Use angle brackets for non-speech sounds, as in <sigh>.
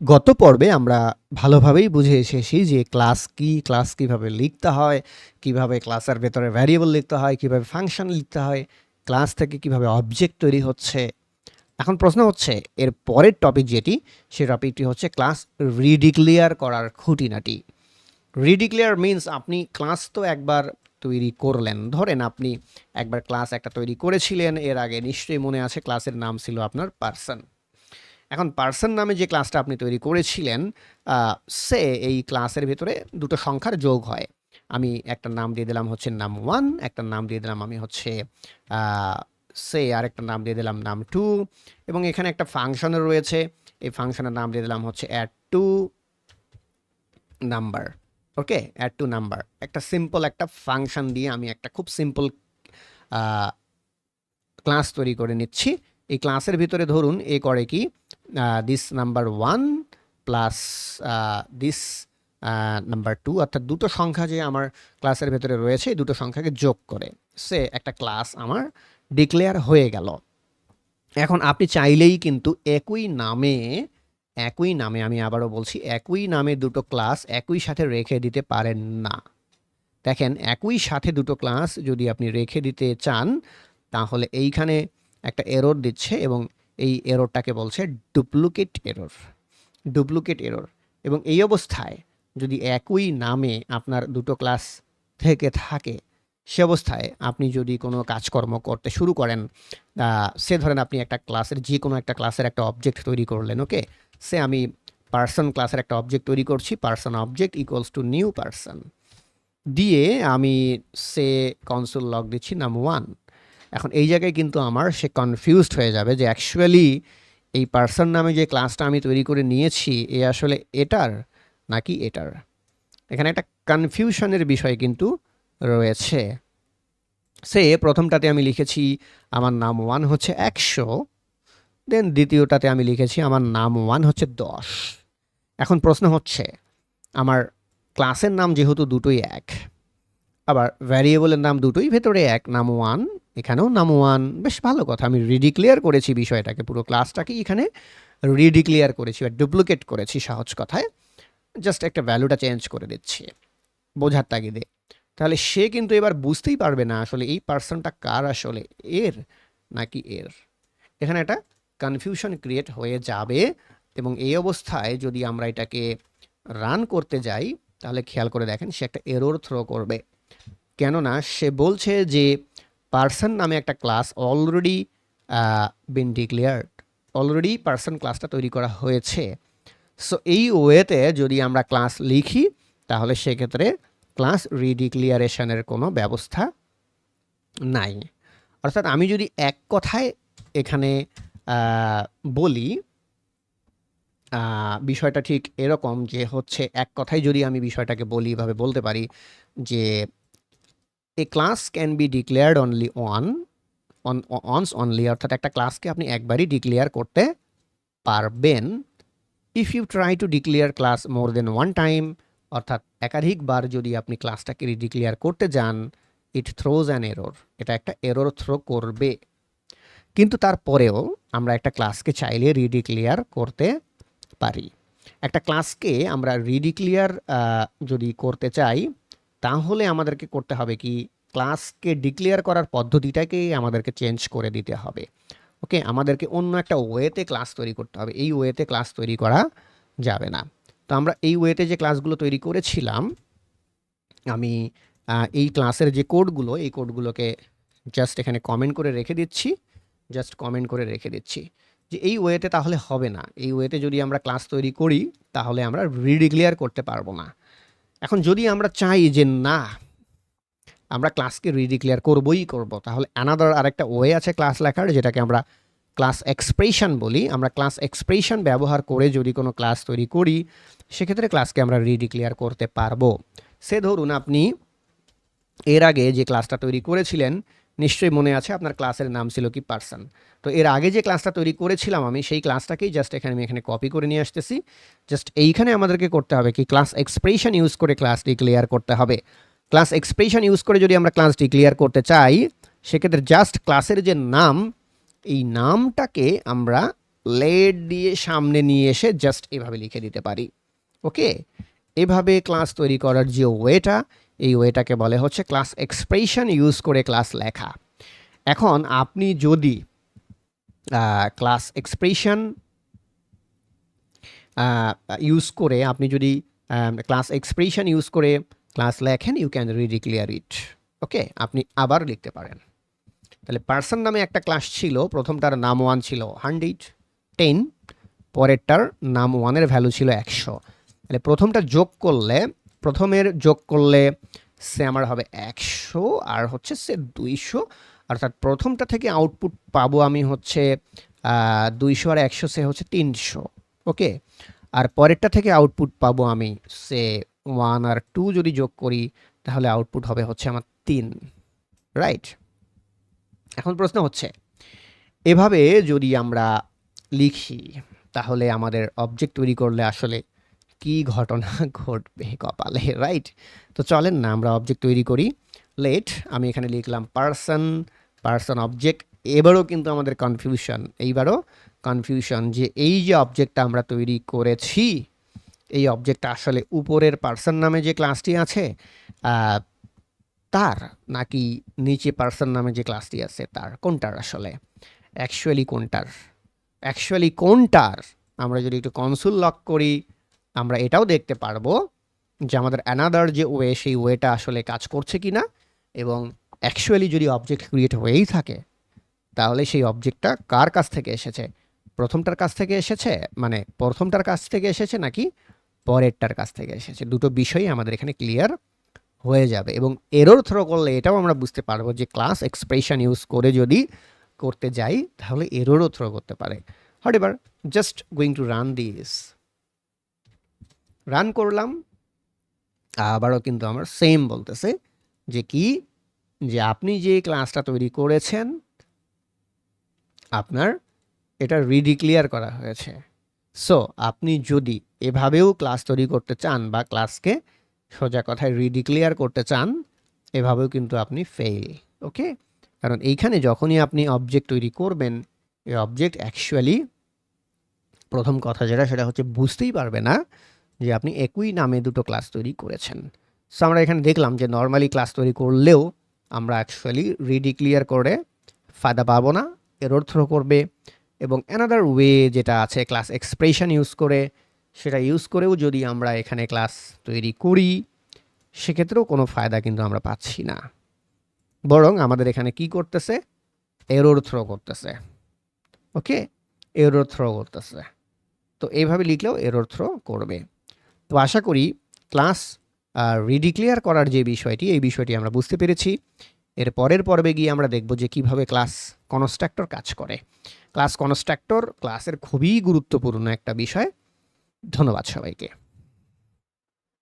গত পর্বে আমরা ভালোভাবেই বুঝে এসেছি যে ক্লাস কি, ক্লাস কীভাবে লিখতে হয়, কীভাবে ক্লাসের ভেতরে ভ্যারিয়েবল লিখতে হয়, কীভাবে ফাংশন লিখতে হয়, ক্লাস থেকে কীভাবে অবজেক্ট তৈরি হচ্ছে। এখন প্রশ্ন হচ্ছে এর পরের টপিক যেটি, সে টপিকটি হচ্ছে ক্লাস রিডিক্লেয়ার করার খুঁটিনাটি। রিডিক্লেয়ার মিন্স আপনি ক্লাস তো একবার তৈরি করলেন। ধরেন আপনি একবার ক্লাস একটা তৈরি করেছিলেন এর আগে নিশ্চয়ই মনে আছে ক্লাসের নাম ছিল আপনার পারসন। এখন পার্সন নামে যে ক্লাসটা আপনি তৈরি করেছিলেন সে এই ক্লাসের ভেতরে দুটো সংখ্যার যোগ হয়। আমি একটা নাম দিয়ে দিলাম হচ্ছে নাম ওয়ান একটা নাম দিয়ে দিলাম আমি হচ্ছে সে আরেকটা নাম দিয়ে দিলাম নাম টু এবং এখানে একটা ফাংশন রয়েছে। এই ফাংশনের নাম দিয়ে দিলাম হচ্ছে add two number. Okay? Add two number. একটা সিম্পল একটা ফাংশন দিয়ে আমি একটা খুব সিম্পল ক্লাস তৈরি করে নিচ্ছি। এই ক্লাসের ভিতরে ধরুন, এ করে কি this number 1 plus this number 2 অর্থাৎ দুটো সংখ্যা যে আমার ক্লাসের ভেতরে রয়েছে দুটো সংখ্যাকে যোগ করে। সে একটা ক্লাস আমার ডিক্লেয়ার হয়ে গেল। এখন আপনি চাইলেই কিন্তু একই নামে, একই নামে আমি আবারও বলছি একই নামে দুটো ক্লাস একই সাথে রেখে দিতে পারেন না। দেখেন একই সাথে দুটো ক্লাস যদি আপনি রেখে দিতে চান তাহলে এইখানে একটা এরর দিচ্ছে এবং এই এররটাকে বলছে ডুপ্লিকেট এরর। ডুপ্লিকেট এরর এবং এই অবস্থায় যদি একই নামে আপনার দুটো ক্লাস থেকে থাকে সে অবস্থায় আপনি যদি কোনো কাজকর্ম করতে শুরু করেন সে ধরেন আপনি একটা ক্লাসের যে কোনো একটা ক্লাসের একটা অবজেক্ট তৈরি করলেন, ওকে? সে আমি পার্সন ক্লাসের একটা অবজেক্ট তৈরি করছি। Person object equals to new person দিয়ে আমি সে কনসোল লগ দিচ্ছি নাম 1। এখন এই জায়গায় কিন্তু আমার সে কনফিউজড হয়ে যাবে যে অ্যাকচুয়ালি এই পার্সন নামে যে ক্লাসটা আমি তৈরি করে নিয়েছি, এ আসলে এটার নাকি এটার। এখানে একটা কনফিউশনের বিষয় কিন্তু রয়েছে। সে প্রথমটাতে আমি লিখেছি, আমার নাম ওয়ান হচ্ছে 100 দেন দ্বিতীয়টাতে আমি লিখেছি, আমার নাম ওয়ান হচ্ছে 10 এখন প্রশ্ন হচ্ছে, আমার ক্লাসের নাম যেহেতু দুটোই এক, আবার ভ্যারিয়েবলের নাম দুটোই ভেতরে এক, নাম 1 এখানেও নাম ওয়ান বেশ ভালো কথা। আমি রিডিক্লেয়ার করেছি বিষয়টাকে, পুরো ক্লাসটাকেই এখানে রিডিক্লেয়ার করেছি, বা ডুপ্লিকেট করেছি সহজ কথায়। জাস্ট একটা ভ্যালুটা চেঞ্জ করে দিচ্ছি, বোঝার তাগিদে। তাহলে সে কিন্তু এবার বুঝতেই পারবে না আসলে এই পার্সনটা কার আসলে, এর নাকি এর। এখানে একটা কনফিউশন ক্রিয়েট হয়ে যাবে, এবং এই অবস্থায় যদি আমরা এটাকে রান করতে যাই, তাহলে খেয়াল করে দেখেন সে একটা এরোর থ্রো করবে। কেননা সে বলছে যে পার্সন নামে একটা class already been declared already person ক্লাসটা তৈরি করা হয়েছে সো এই ওয়েতে যদি আমরা ক্লাস লিখি, তাহলে সেক্ষেত্রে ক্লাস রিডিক্লিয়ারেশনের কোনো ব্যবস্থা নাই। অর্থাৎ আমি যদি এক কথায় এখানে বলি বিষয়টা ঠিক এরকম যে হচ্ছে এক কথায় যদি আমি বিষয়টাকে বলি, এভাবে বলতে পারি যে a class can be declared only on once only অর্থাৎ একটা ক্লাসকে আপনি একবারই ডিক্লেয়ার করতে পারবেন। If you try to declare class more than one time অর্থাৎ একাধিকবার যদি আপনি ক্লাসটাকে রিডিক্লেয়ার করতে যান ইট থ্রোজ অ্যান এরর এটা একটা এরর থ্রো করবে। কিন্তু তারপরেও আমরা একটা ক্লাসকে চাইলে রিডিক্লেয়ার করতে পারি। একটা ক্লাসকে আমরা রিডিক্লেয়ার যদি করতে চাই তাহলে আমাদেরকে করতে হবে কি? ক্লাসকে ডিক্লেয়ার করার পদ্ধতিটাকে আমাদেরকে চেঞ্জ করে দিতে হবে। ওকে? আমাদেরকে অন্য একটা ওয়েতে ক্লাস তৈরি করতে হবে। এই ওয়েতে ক্লাস তৈরি করা যাবে না। তো আমরা এই ওয়েতে যে ক্লাসগুলো তৈরি করেছিলাম, আমি এই ক্লাসের যে কোডগুলো, এই কোডগুলোকে জাস্ট এখানে কমেন্ট করে রেখে দিচ্ছি। জাস্ট কমেন্ট করে রেখে দিচ্ছি যে এই ওয়েতে তাহলে হবে না। এই ওয়েতে যদি আমরা ক্লাস তৈরি করি, তাহলে আমরা রিডিক্লেয়ার করতে পারব না। এখন যদি আমরা চাই যে না, আমরা ক্লাসকে রিডিক্লেয়ার করবই করব, তাহলে অ্যানাদার আরেকটা ওয়ে আছে ক্লাস লেখার, যেটাকে আমরা ক্লাস এক্সপ্রেশন বলি। আমরা ক্লাস এক্সপ্রেশন ব্যবহার করে যদি কোনো ক্লাস তৈরি করি, সেক্ষেত্রে ক্লাসকে আমরা রিডিক্লেয়ার করতে পারব। সে ধরুন আপনি এর আগে যে ক্লাসটা তৈরি করেছিলেন নিশ্চয়ই মনে আছে আপনার ক্লাসের নাম ছিল কি পার্সন। তো এর আগে যে ক্লাসটা তৈরি করেছিলাম আমি, সেই ক্লাসটাকেই জাস্ট এখানে আমি এখানে কপি করে নিয়ে আসতেছি। জাস্ট এইখানে আমাদেরকে করতে হবে কি ক্লাস এক্সপ্রেশন ইউজ করে ক্লাস ডিক্লেয়ার করতে হবে। ক্লাস এক্সপ্রেশন ইউজ করে যদি আমরা ক্লাস ডিক্লেয়ার করতে চাই, সেক্ষেত্রে জাস্ট ক্লাসের যে নাম, এই নামটাকে আমরা লেট দিয়ে সামনে নিয়ে এসে জাস্ট এভাবে লিখে দিতে পারি। ওকে এভাবে ক্লাস তৈরি করার যে ওয়েটা এই ওয়েটাকে বলে হচ্ছে ক্লাস এক্সপ্রেশন ইউজ করে ক্লাস লেখা। এখন আপনি যদি ক্লাস এক্সপ্রেশন ইউজ করে আপনি যদি ক্লাস এক্সপ্রেশন ইউজ করে ক্লাস লেখেন you can redeclare it okay আপনি আবার লিখতে পারেন। তাহলে পার্সন নামে একটা ক্লাস ছিল, প্রথমটার নাম ওয়ান ছিল হান্ড্রেড টেন পরেরটার নাম ওয়ানের ভ্যালু ছিল একশো। তাহলে প্রথমটা যোগ করলে প্রথমের যোগ করলে সে আমার হবে একশো, আর হচ্ছে সে দুইশো অর্থাৎ প্রথমটা থেকে আউটপুট পাবো আমি হচ্ছে দুইশো আর একশো, সে হচ্ছে তিনশো, ওকে? আর পরেরটা থেকে আউটপুট পাবো আমি সে ওয়ান আর টু যদি যোগ করি, তাহলে আউটপুট হবে হচ্ছে আমার তিন রাইট এখন প্রশ্ন হচ্ছে, এভাবে যদি আমরা লিখি, তাহলে আমাদের অবজেক্ট তৈরি করলে আসলে কি ঘটনা <laughs> ঘটবে কপালে রাইট তো চলেন না, আমরা অবজেক্ট তৈরি করি। লেট আমি এখানে লিখলাম পার্সন পার্সন অবজেক্ট এবারও কিন্তু আমাদের কনফিউশন এইবারও কনফিউশন যে এই যে অবজেক্টটা আমরা তৈরি করেছি, এই অবজেক্টটা আসলে উপরের পার্সন নামে যে ক্লাসটি আছে তার নাকি নিচে পার্সন নামে যে ক্লাসটি আছে, তার, কোনটার আসলে? অ্যাকচুয়ালি কোনটার? অ্যাকচুয়ালি কোনটার? আমরা যদি একটু কনসুল লক করি আমরা এটাও দেখতে পারব যে আমাদের অ্যানাদার যে ওয়ে সেই ওয়েটা আসলে কাজ করছে কি না এবং অ্যাকচুয়ালি যদি অবজেক্ট ক্রিয়েট হয়েই থাকে, তাহলে সেই অবজেক্টটা কার কাছ থেকে এসেছে? প্রথমটার কাছ থেকে এসেছে? মানে প্রথমটার কাছ থেকে এসেছে নাকি পরেরটার কাছ থেকে এসেছে? দুটো বিষয়ই আমাদের এখানে ক্লিয়ার হয়ে যাবে এবং এরর থ্রো করলে এটাও আমরা বুঝতে পারব যে ক্লাস এক্সপ্রেশন ইউজ করে যদি করতে যাই, তাহলে এররও থ্রো করতে পারে। হট এবার just going to run this run করলাম। আবারও কিন্তু আমার সেম বলতেছে যে কি? যে আপনি যে ক্লাসটা তৈরি করেছেন, আপনার এটা রিডিক্লিয়ার করা হয়েছে। সো আপনি যদি এভাবেও ক্লাস তৈরি করতে চান বা ক্লাসকে সোজা কথায় রিডিক্লিয়ার করতে চান, এভাবেও কিন্তু আপনি ফেল ওকে কারণ এইখানে যখনই আপনি অবজেক্ট তৈরি করবেন, এই অবজেক্ট অ্যাকচুয়ালি প্রথম কথা যেটা, সেটা হচ্ছে বুঝতেই পারবে না যে আপনি একই নামে দুটো ক্লাস তৈরি করেছেন। সো আমরা এখানে দেখলাম যে নর্মালি ক্লাস তৈরি করলেও আমরা অ্যাকচুয়ালি রিডিক্লিয়ার করে ফায়দা পাবো না এরর থ্রো করবে এবং অ্যানাদার ওয়ে যেটা আছে ক্লাস এক্সপ্রেশন ইউজ করে, সেটা ইউজ করেও যদি আমরা এখানে ক্লাস তৈরি করি, সেক্ষেত্রেও কোনো ফায়দা কিন্তু আমরা পাচ্ছি না। বরং আমাদের এখানে কি করতেছে? এরোর থ্রো করতেছে। ওকে এরোর থ্রো করতেছে। তো এইভাবে লিখলেও এরোর থ্রো করবে। তো আশা করি ক্লাস রিডিক্লেয়ার করার যে বিষয়টি, এই বিষয়টি আমরা বুঝতে পেরেছি। এর পরের পর্বে গিয়ে আমরা দেখব যে কীভাবে ক্লাস কনস্ট্রাক্টর কাজ করে। ক্লাস কনস্ট্রাক্টর ক্লাসের খুবই গুরুত্বপূর্ণ একটা বিষয়। ধন্যবাদ সবাইকে।